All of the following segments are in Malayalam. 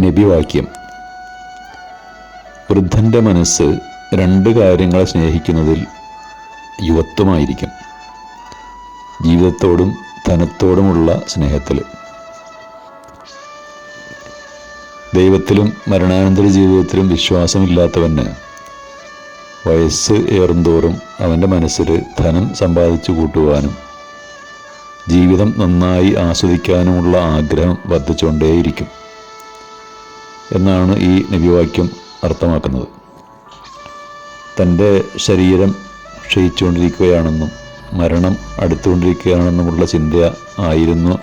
നബിവാക്യം. വൃദ്ധന്റെ മനസ്സ് രണ്ട് കാര്യങ്ങളെ സ്നേഹിക്കുന്നതിൽ യുവത്വമായിരിക്കും. ജീവിതത്തോടും ധനത്തോടുമുള്ള സ്നേഹത്തിൽ ദൈവത്തിലും മരണാനന്തര ജീവിതത്തിലും വിശ്വാസമില്ലാത്തവന് വയസ്സ് ഏറുന്തോറും അവന്റെ മനസ്സിൽ ധനം സമ്പാദിച്ചു കൂട്ടുവാനും ജീവിതം നന്നായി ആസ്വദിക്കാനുമുള്ള ആഗ്രഹം വർദ്ധിച്ചുകൊണ്ടേയിരിക്കും എന്നാണ് ഈ നബിവാക്യം അർത്ഥമാക്കുന്നത്. തന്റെ ശരീരം ക്ഷയിച്ചുകൊണ്ടിരിക്കുകയാണെന്നും മരണം അടുത്തുകൊണ്ടിരിക്കുകയാണെന്നുമുള്ള ചിന്ത ആയിരുന്നു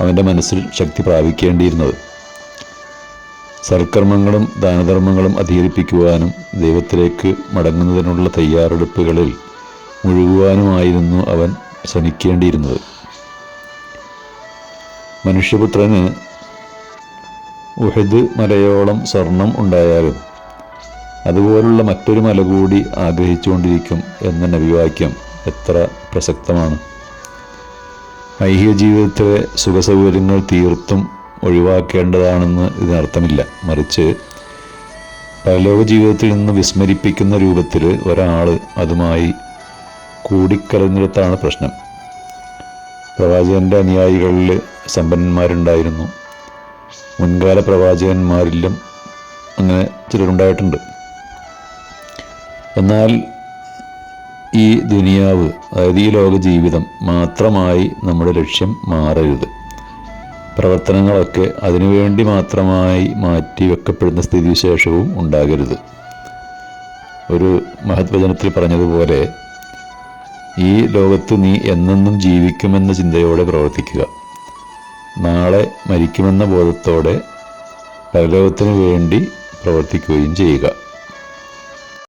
അവന്റെ മനസ്സിൽ ശക്തി പ്രാപിക്കേണ്ടിയിരുന്നത്. സൽക്കർമ്മങ്ങളും ദാനധർമ്മങ്ങളും അധികരിപ്പിക്കുവാനും ദൈവത്തിലേക്ക് മടങ്ങുന്നതിനുള്ള തയ്യാറെടുപ്പുകളിൽ മുഴുകുവാനുമായിരുന്നു അവൻ ശ്രമിക്കേണ്ടിയിരുന്നത്. മനുഷ്യപുത്രന് ഉഹദ് മലയോളം സ്വർണം ഉണ്ടായാലും അതുപോലുള്ള മറ്റൊരു മല കൂടി ആഗ്രഹിച്ചുകൊണ്ടിരിക്കും എന്ന നബിവാക്യം എത്ര പ്രസക്തമാണ്. ഐഹിക ജീവിതത്തിലെ സുഖസൗകര്യങ്ങൾ തീർത്തും ഒഴിവാക്കേണ്ടതാണെന്ന് ഇതിനർത്ഥമില്ല. മറിച്ച് പരലോക ജീവിതത്തിൽ നിന്ന് വിസ്മരിപ്പിക്കുന്ന രൂപത്തിൽ ഒരാൾ അതുമായി കൂടിക്കലർന്നിടത്താണ് പ്രശ്നം. പ്രവാചകന്റെ അനുയായികളിൽ സമ്പന്നന്മാരുണ്ടായിരുന്നു. മുൻകാല പ്രവാചകന്മാരിലും അങ്ങനെ ചിലരുണ്ടായിട്ടുണ്ട്. എന്നാൽ ഈ ദുനിയാവ് അതായത് ഈ ലോക ജീവിതം മാത്രമായി നമ്മുടെ ലക്ഷ്യം മാറരുത്. പ്രവർത്തനങ്ങളൊക്കെ അതിനുവേണ്ടി മാത്രമായി മാറ്റി വെക്കപ്പെടുന്ന സ്ഥിതിവിശേഷവും ഉണ്ടാകരുത്. ഒരു മഹത്വചനത്തിൽ പറഞ്ഞതുപോലെ ഈ ലോകത്ത് നീ എന്നെന്നും ജീവിക്കുമെന്ന ചിന്തയോടെ പ്രവർത്തിക്കുക. നാളെ മരിക്കുമെന്ന ബോധത്തോടെ പരലോകത്തിന് വേണ്ടി പ്രവർത്തിക്കുകയും ചെയ്യുക.